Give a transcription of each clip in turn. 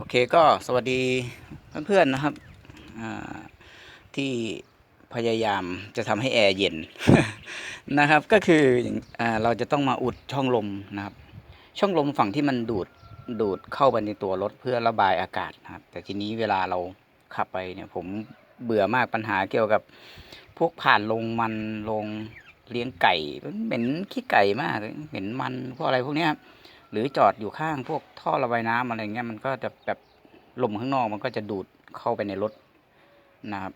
โอเคก็สวัสดีเพื่อนๆนะครับที่พยายามจะทำให้แอร์เย็นนะครับก็คืออเราจะต้องมาอุดช่องลมนะครับ ช่องลมฝั่งที่มันดูดดูดเข้าไปในตัวรถเพื่อระบายอากาศนะครับ แต่ทีนี้เวลาเราขับไปเนี่ยผมเบื่อมากปัญหาเกี่ยวกับพวกผ่านลงมันลงเลี้ยงไก่เหม็นขี้ไก่มากเหม็นมันพวกอะไรพวกนี้ครับ หรือจอดอยู่ข้างพวกท่อระบายน้ำอะไรเงี้ยมันก็จะแบบลมข้างนอกมันก็จะดูดเข้าไปในรถนะครับ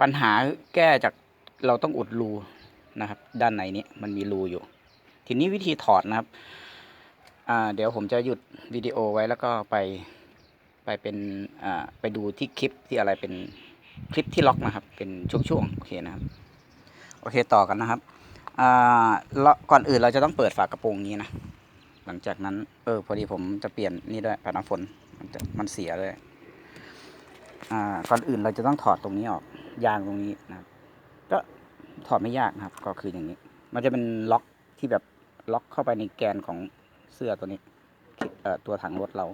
ปัญหาแก้จากเราต้องอุดรูนะครับ ด้านในนี้มันมีรูอยู่ ทีนี้วิธีถอดนะครับเดี๋ยวผมจะหยุดวิดีโอไว้แล้วก็ไปไปเป็นไปดูที่คลิปที่อะไรเป็นคลิปที่ล็อกนะครับ เป็นช่วงๆโอเคนะครับ โอเคต่อกันนะครับ ก่อนอื่นเราจะต้องเปิดฝากระโปรงนี้นะ หลังจากนั้น เออ พอดีผมจะเปลี่ยนนี่ด้วยปัดน้ำฝนมันมันเสียเลยอ่าก่อนอื่นเราจะต้องถอดตรงนี้ออก ยางตรงนี้นะก็ถอดไม่ยากนะครับ ก็คืออย่างนี้ มันจะเป็นล็อกที่แบบล็อกเข้าไปในแกนของเสื้อตัวนี้เอ่อตัวถังรถเรา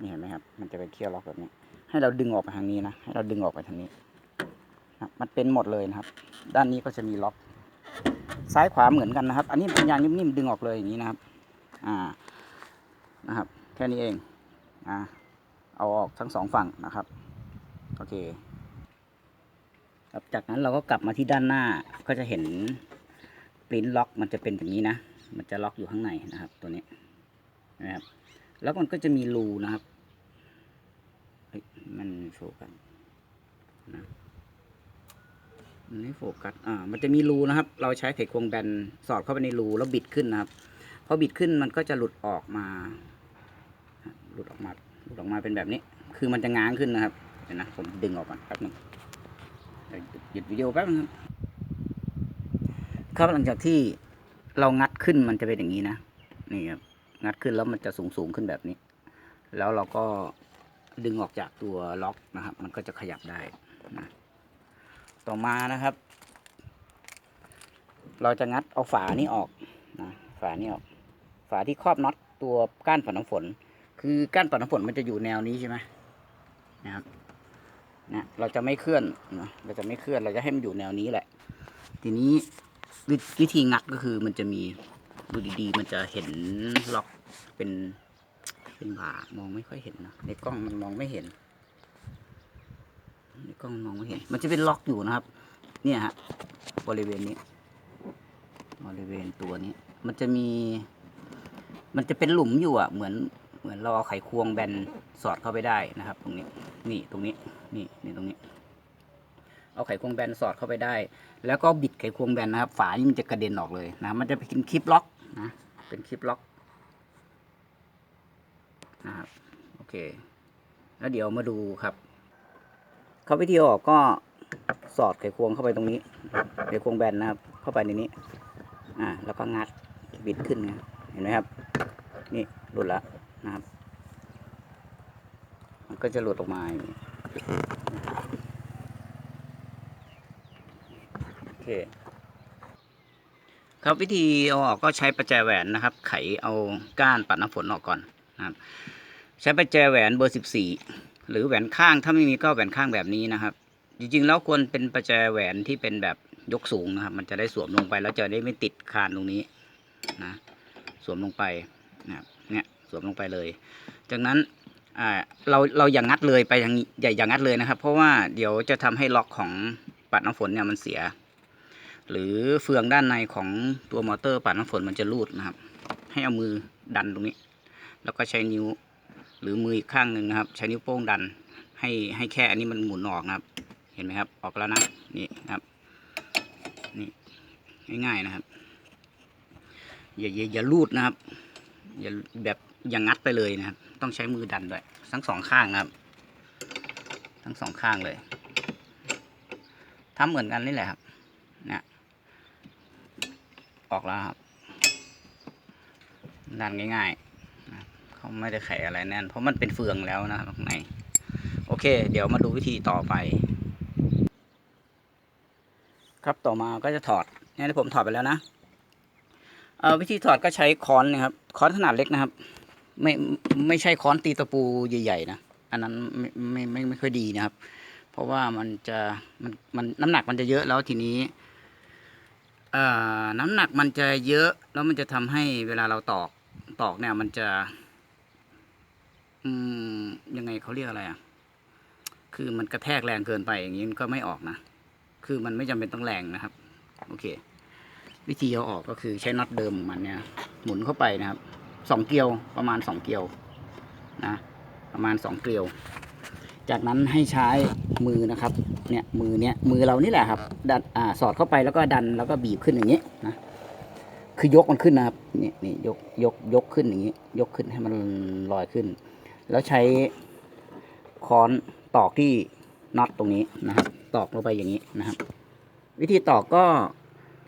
นี่เห็นไหมครับ มันจะเป็นเคี่ยวล็อกแบบนี้ ให้เราดึงออกไปทางนี้นะ ให้เราดึงออกไปทางนี้ มันเป็นหมดเลยนะครับ ด้านนี้ก็จะมีล็อก ซ้ายขวาเหมือนกันนะครับ อันนี้เป็นยางนิ่มๆดึงออกเลยอย่างนี้นะครับ อ่า นะครับ แค่นี้เอง อ่า เอาออกทั้งสองฝั่งนะครับ โอเค ครับ จากนั้นเราก็กลับมาที่ด้านหน้า ก็จะเห็นปริ้นล็อก มันจะเป็นอย่างนี้นะ มันจะล็อกอยู่ข้างในนะครับ ตัวนี้ นะครับ แล้วมันก็จะมีรูนะครับเฮ้ยมันไม่โฟกัสนะ มันไม่โฟกัส อ่า มันจะมีรูนะครับ เราใช้ไขควงแบนสอดเข้าไปในรูแล้วบิดขึ้นนะครับ พอบิดขึ้นมันก็จะหลุดออกมา หลุดออกมา หลุดออกมาเป็นแบบนี้ คือมันจะง้างขึ้นนะครับเดี๋ยวนะ ผมดึงออกก่อนแป๊บหนึงหยุดวิดีโอแป๊บนึงครับครับหลังจากที่เรางัดขึ้นมันจะเป็นอย่างนี้นะ นี่ครับ งัดขึ้นแล้วมันจะสูงสูงขึ้นแบบนี้ แล้วเราก็ดึงออกจากตัวล็อกนะครับ มันก็จะขยับได้นะ ต่อมานะครับ เราจะงัดเอาฝานี้ออกนะฝานี้ออก ฝาที่ครอบน็อตตัวก้านปัดน้ำฝน คือก้านปัดน้ำฝนมันจะอยู่แนวนี้ใช่ไหมนะครับนะเราจะไม่เคลื่อนนะเราจะไม่เคลื่อนเราจะให้มันอยู่แนวนี้แหละ ทีนี้วิธีงัดก็คือมันจะมีดูดีๆ มันจะเห็นล็อกเป็นเป็นบ่ามองไม่ค่อยเห็นนะในกล้องมันมองไม่เห็น กล้องมองไม่เห็น มันจะเป็นล็อกอยู่นะครับ เนี่ยฮะ บริเวณนี้ บริเวณตัวนี้ มันจะมี มันจะเป็นหลุมอยู่อะ เหมือน เหมือนเราเอาไขควงแบนสอดเข้าไปได้นะครับ ตรงนี้ นี่ตรงนี้ นี่ นี่ตรงนี้ เอาไขควงแบนสอดเข้าไปได้ แล้วก็บิดไขควงแบนนะครับ ฝานี่มันจะกระเด็นออกเลยนะ มันจะเป็นคลิปล็อกนะ เป็นคลิปล็อกนะครับ โอเค แล้วเดี๋ยวมาดูครับ เขาวิธีออกก็สอดไขควงเข้าไปตรงนี้ไขควงแบนนะครับ เข้าไปในนี้ อ่า แล้วก็งัดบิดขึ้นนะเห็นไหมครับ นี่หลุดแล้วนะครับ มันก็จะหลุดออกมาอย่างนี้โอเคครับวิธีเอาออกก็ใช้ประแจแหวนนะครับ ไขเอาก้านปัดน้ำฝนออกก่อนนะครับ ใช้ประแจแหวนเบอร์สิบสี่ หรือแหวนข้างถ้าไม่มีก็แหวนข้างแบบนี้นะครับ จริงๆแล้วควรเป็นประแจแหวนที่เป็นแบบยกสูงนะครับ มันจะได้สวมลงไปแล้วจะได้ไม่ติดคานตรงนี้นะสวมลงไปนะครับเนี่ยสวมลงไปเลย จากนั้นเราเราอย่างงัดเลยไปอย่างอย่อย่างงัดเลยนะครับ เพราะว่าเดี๋ยวจะทำให้ล็อกของปัดน้ำฝนเนี่ยมันเสีย หรือเฟืองด้านในของตัวมอเตอร์ปัดน้ำฝนมันจะรูดนะครับ ให้เอามือดันตรงนี้ แล้วก็ใช้นิ้ว หรือมืออีกข้างหนึ่งนะครับ ใช้นิ้วโป้งดัน ให้ให้แค่อันนี้มันหมุนออกนะครับ เห็นไหมครับ ออกแล้วนะนี่ครับนี่ง่ายๆนะครับ อย่าอย่าอย่าลูดนะครับ อย่าแบบอย่างงัดไปเลยนะครับ ต้องใช้มือดันด้วยทั้งสองข้างนะครับ ทั้งสองข้างเลยทำเหมือนกันนี่แหละครับเนี่ยออกแล้วครับดันง่ายๆ ไม่ได้ไขอะไรแน่น เพราะมันเป็นเฟืองแล้วนะข้างในโอเค เดี๋ยวมาดูวิธีต่อไป ครับต่อมาก็จะถอดเนี่ยที่ผมถอดไปแล้วนะเอ่อวิธีถอดก็ใช้ค้อนนะครับค้อนขนาดเล็กนะครับ ไม่ไม่ใช่ค้อนตีตะปูใหญ่ๆนะอันนั้นไม่ไม่ไม่ไม่ค่อยดีนะครับ เพราะว่ามันจะมันมันน้ำหนักมันจะเยอะแล้วทีนี้เอ่อน้ำหนักมันจะเยอะแล้วมันจะทำให้เวลาเราตอกตอกเนี่ยมันจะ อืมยังไงเขาเรียกอะไรอะ คือมันกระแทกแรงเกินไปอย่างนี้ก็ไม่ออกนะ คือมันไม่จำเป็นต้องแรงนะครับ โอเค วิธีเอาออกก็คือใช้น็อตเดิมของมันเนี่ย หมุนเข้าไปนะครับ สองเกลียวประมาณสองเกลียวนะ ประมาณสองเกลียว จากนั้นให้ใช้มือนะครับ เนี่ยมือเนี่ยมือเรานี่แหละครับ ดันอ่าสอดเข้าไปแล้วก็ดันแล้วก็บีบขึ้นอย่างนี้นะคือยกมันขึ้นนะครับนี่นี่ยกยกยกขึ้นอย่างนี้ ยกขึ้นให้มันลอยขึ้น แล้วใช้ค้อนตอกที่น็อตตรงนี้นะครับ ตอกลงไปอย่างนี้นะครับ วิธีตอกก็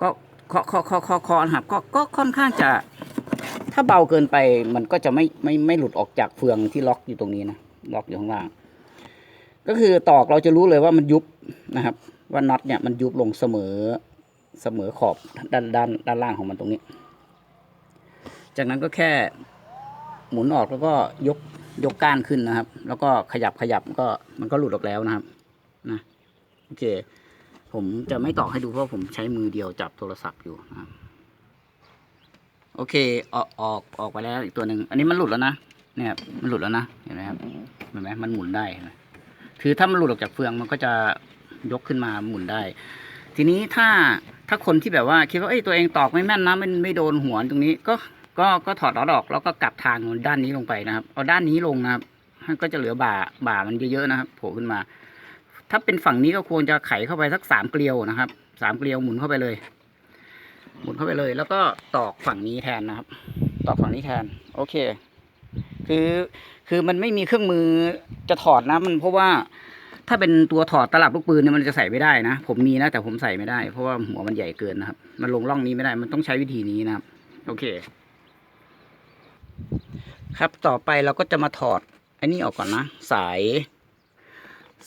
ก็เคาะเคาะเคาะเคาะเคาะนครับก็ก็ค่อนข้างจะ ถ้าเบาเกินไปมันก็จะไม่ไม่ไม่หลุดออกจากเฟืองที่ล็อกอยู่ตรงนี้นะล็อกอยู่ข้างล่าง ก็คือตอกเราจะรู้เลยว่ามันยุบนะครับ ว่าน็อตเนี่ยมันยุบลงเสมอเสมอขอบด้านด้านด้านล่างของมันตรงนี้ จากนั้นก็แค่หมุนออกแล้วก็ยก ยกก้านขึ้นนะครับ แล้วก็ขยับขยับก็มันก็หลุดออกแล้วนะครับนะโอเค ผมจะไม่ตอกให้ดูเพราะผมใช้มือเดียวจับโทรศัพท์อยู่นะครับโอเคออกออกออกไปแล้วอีกตัวหนึ่งอันนี้มันหลุดแล้วนะเนี่ย มันหลุดแล้วนะเห็นไหมครับเห็นไหมมันหมุนได้คือถ้ามันหลุดออกจากเฟืองมันก็จะยกขึ้นมาหมุนได้ ทีนี้ถ้าถ้าคนที่แบบว่าคิดว่าเอ้ยตัวเองตอกไม่แม่นนะมันไม่โดนหัวตรงนี้ก็ ก็ก็ถอดน็อตออกแล้วก็กลับทางด้านนี้ลงไปนะครับ เอาด้านนี้ลงนะครับก็จะเหลือบ่าบ่ามันเยอะๆนะครับโผล่ขึ้นมา ถ้าเป็นฝั่งนี้ก็ควรจะไขเข้าไปสักสามเกลียวนะครับสามเกลียวหมุนเข้าไปเลย หมุนเข้าไปเลย แล้วก็ตอกฝั่งนี้แทนนะครับ ตอกฝั่งนี้แทน โอเค คือคือมันไม่มีเครื่องมือจะถอดนะมันเพราะว่าถ้าเป็นตัวถอดตลับลูกปืนเนี่ยมันจะใส่ไม่ได้นะ ผมมีนะแต่ผมใส่ไม่ได้เพราะว่าหัวมันใหญ่เกินนะครับ มันลงร่องนี้ไม่ได้ มันต้องใช้วิธีนี้นะครับ โอเค ครับต่อไปเราก็จะมาถอดไอ้นี่ออกก่อนนะ สาย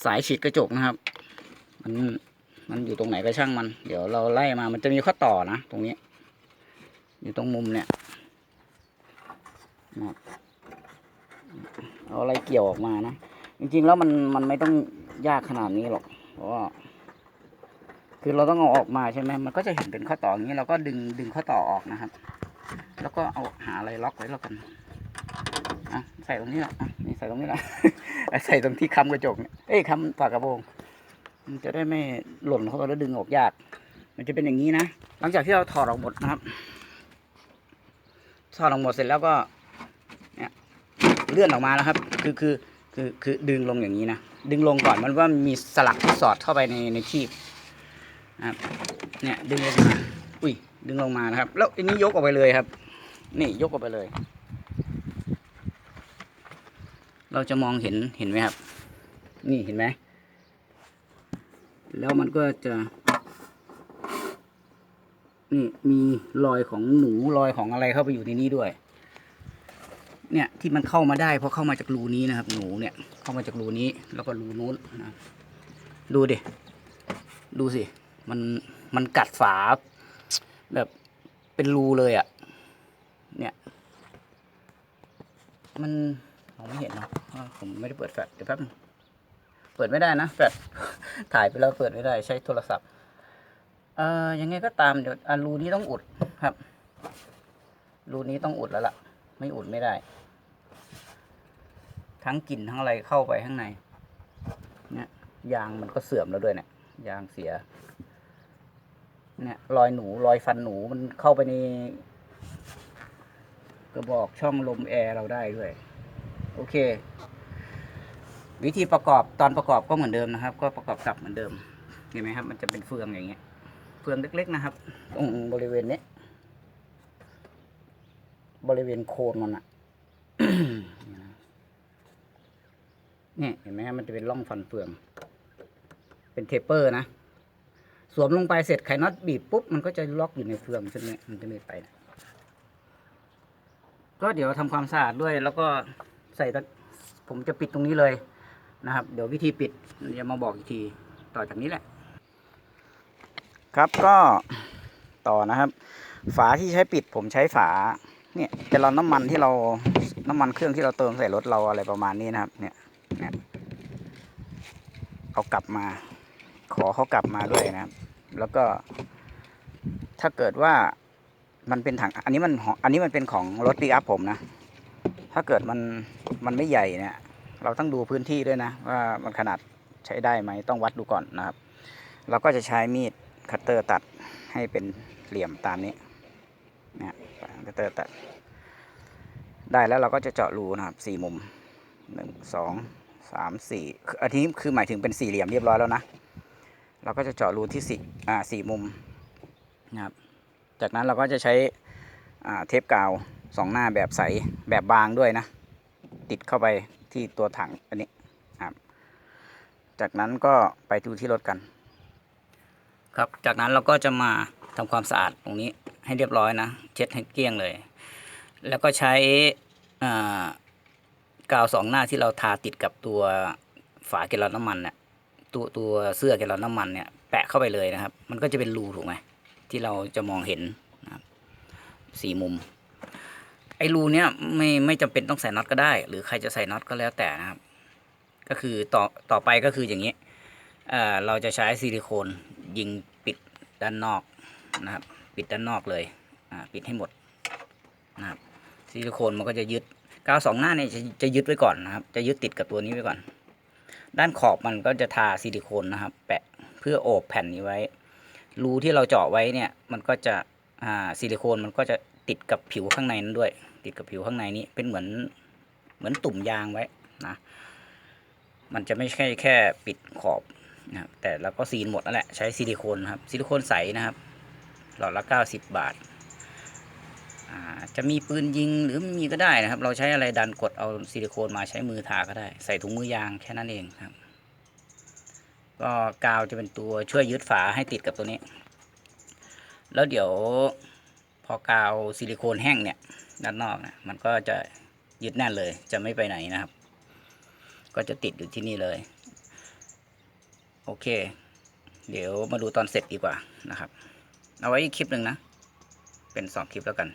สายฉีดกระจกนะครับ มันมันอยู่ตรงไหนก็ช่างมัน เดี๋ยวเราไล่มามันจะมีข้อต่อนะ ตรงนี้ อยู่ตรงมุมเนี่ยนะเอาอะไรเกี่ยวออกมานะ จริงๆแล้วมันมันไม่ต้องยากขนาดนี้หรอก เพราะว่าคือเราต้องเอาออกมาใช่ไหมมันก็จะเห็นเป็นข้อต่ออย่างนี้เราก็ดึงดึงข้อต่อออกนะครับ แล้วก็เอาหาอะไรล็อกไว้แล้วกัน อะใส่ตรงนี้แหละอะนี่ใส่ตรงนี้แหละใส่ตรงที่ค้ำกระจกเนี่ยเอ้ยค้ำฝากระโปรงมันจะได้ไม่หล่นเข้าไปแล้วดึงออกยาก มันจะเป็นอย่างนี้นะ หลังจากที่เราถอดออกหมดนะครับ ถอดออกหมดเสร็จแล้วก็ เนี่ยเลื่อนออกมาแล้วครับ คือคือคือคือดึงลงอย่างนี้นะ ดึงลงก่อนมันว่ามีสลักที่สอดเข้าไปในในคีบนะครับเนี่ยดึงลงมา อุ้ยดึงลงมานะครับ แล้วอันนี้ยกออกไปเลยครับ นี่ยกออกไปเลย เราจะมองเห็นเห็นไหมครับ นี่เห็นไหม แล้วมันก็จะนี่มีรอยของหนูรอยของอะไรเข้าไปอยู่ในนี้ด้วย เนี่ยที่มันเข้ามาได้เพราะเข้ามาจากรูนี้นะครับ หนูเนี่ยเข้ามาจากรูนี้แล้วก็รูนู้นนะดูดิดูสิมันมันกัดฝา แบบเป็นรูเลยอะ่ะ เนี่ย มัน มองไม่เห็นเนาะผมไม่ได้เปิดแฟลชเดี๋ยวแป๊บนึงเปิดไม่ได้นะแฟลชถ่ายไปแล้วเปิดไม่ได้ใช้โทรศัพท์เอ่อยังไงก็ตามเดี๋ยวรูนี้ต้องอุดครับรูนี้ต้องอุดแล้วล่ะ ไม่อุดไม่ได้ ทั้งกลิ่นทั้งอะไรเข้าไปข้างใน เนี่ยยางมันก็เสื่อมแล้วด้วยเนี่ยยางเสีย เนี่ยรอยหนูรอยฟันหนูมันเข้าไปในกระบอกช่องลมแอร์เราได้ด้วย โอเค วิธีประกอบตอนประกอบก็เหมือนเดิมนะครับ ก็ประกอบกลับเหมือนเดิมเห็นไหมครับ มันจะเป็นเฟืองอย่างเงี้ย เฟืองเล็ก ๆ นะครับตรงบริเวณนี้บริเวณโคนมันอะเนี่ยเห็นไหมฮะมันจะเป็นร่องฟันเฟือง เป็นเทปเปอร์นะ สวมลงไปเสร็จไขน็อตบีบปุ๊บ มันก็จะล็อกอยู่ในเฟืองใช่ไหมมันจะไม่ไปนะก็เดี๋ยวทำความสะอาดด้วยแล้วก็ ใส่ตะผมจะปิดตรงนี้เลยนะครับ เดี๋ยววิธีปิดจะมาบอกอีกทีต่อจากนี้แหละ ครับก็ต่อนะครับ ฝาที่ใช้ปิดผมใช้ฝาเนี่ยจะเราน้ำมันที่เราน้ำมันเครื่องที่เราเติมใส่รถเราอะไรประมาณนี้นะครับ เนี่ยเนี่ยเอากลับมา ขอเขากลับมาด้วยนะครับ แล้วก็ ถ้าเกิดว่ามันเป็นถัง อันนี้มันองอันนี้มันเป็นของรถปีอัพผมนะ ถ้าเกิดมันมันไม่ใหญ่เนี่ยเราต้องดูพื้นที่ด้วยนะว่ามันขนาดใช้ได้ไหมต้องวัดดูก่อนนะครับ เราก็จะใช้มีดคัตเตอร์ตัดให้เป็นเหลี่ยมตามนี้นะคัตเตอร์ตัด ได้แล้วเราก็จะเจาะรูนะครับสี่มุมหนึ่งสองสามสี่ออันนี้คือหมายถึงเป็นสี่เหลี่ยมเรียบร้อยแล้วนะ เราก็จะเจาะรูที่สี่อ่าสี่มุมนะครับ จากนั้นเราก็จะใช้อ่าเทปกาว สองหน้าแบบใสแบบบางด้วยนะ ติดเข้าไปที่ตัวถังอันนี้ครับ จากนั้นก็ไปดูที่รถกัน ครับจากนั้นเราก็จะมาทำความสะอาดตรงนี้ให้เรียบร้อยนะ เช็ดให้เกลี้ยงเลย แล้วก็ใช้กาวสองหน้าที่เราทาติดกับตัวฝาเกลลอนน้ำมันเนี่ยตัวตัวเสื้อเกลลอนน้ำมันเนี่ยแปะเข้าไปเลยนะครับ มันก็จะเป็นรูถูกไหมที่เราจะมองเห็นนะครับสี่มุม ไอ้รูเนี้ยไม่ไม่จำเป็นต้องใส่น็อตก็ได้ หรือใครจะใส่น็อตก็แล้วแต่นะครับ ก็คือต่อต่อไปก็คืออย่างนี้เอ่อเราจะใช้ซิลิโคนยิงปิดด้านนอกนะครับ ปิดด้านนอกเลยอ่าปิดให้หมดนะครับซิลิโคนมันก็จะยึดกาวสองหน้าเนี่ยจะจะยึดไว้ก่อนนะครับ จะยึดติดกับตัวนี้ไว้ก่อน ด้านขอบมันก็จะทาซิลิโคนนะครับ แปะเพื่อโอบแผ่นนี้ไว้รูที่เราเจาะไว้เนี่ยมันก็จะอ่าซิลิโคนมันก็จะ ติดกับผิวข้างในนั้นด้วย ติดกับผิวข้างในนี้เป็นเหมือนเหมือนตุ่มยางไว้นะมันจะไม่ใช่แค่ปิดขอบนะครับแต่เราก็ซีนหมดนั่นแหละใช้ซิลิโคนครับซิลิโคนใสนะครับ หลอดละ 90 บาทอ่าจะมีปืนยิงหรือไม่มีก็ได้นะครับ เราใช้อะไรดันกดเอาซิลิโคนมาใช้มือทาก็ได้ ใส่ถุงมือยางแค่นั้นเองครับ ก็กาวจะเป็นตัวช่วยยึดฝาให้ติดกับตัวนี้ แล้วเดี๋ยว พอกาวซิลิโคนแห้งเนี่ยด้านนอกนะมันก็จะยึดแน่นเลย จะไม่ไปไหนนะครับ ก็จะติดอยู่ที่นี่เลย โอเค เดี๋ยวมาดูตอนเสร็จดีกว่านะครับ เอาไว้อีกคลิปหนึ่งนะ เป็นสองคลิปแล้วกัน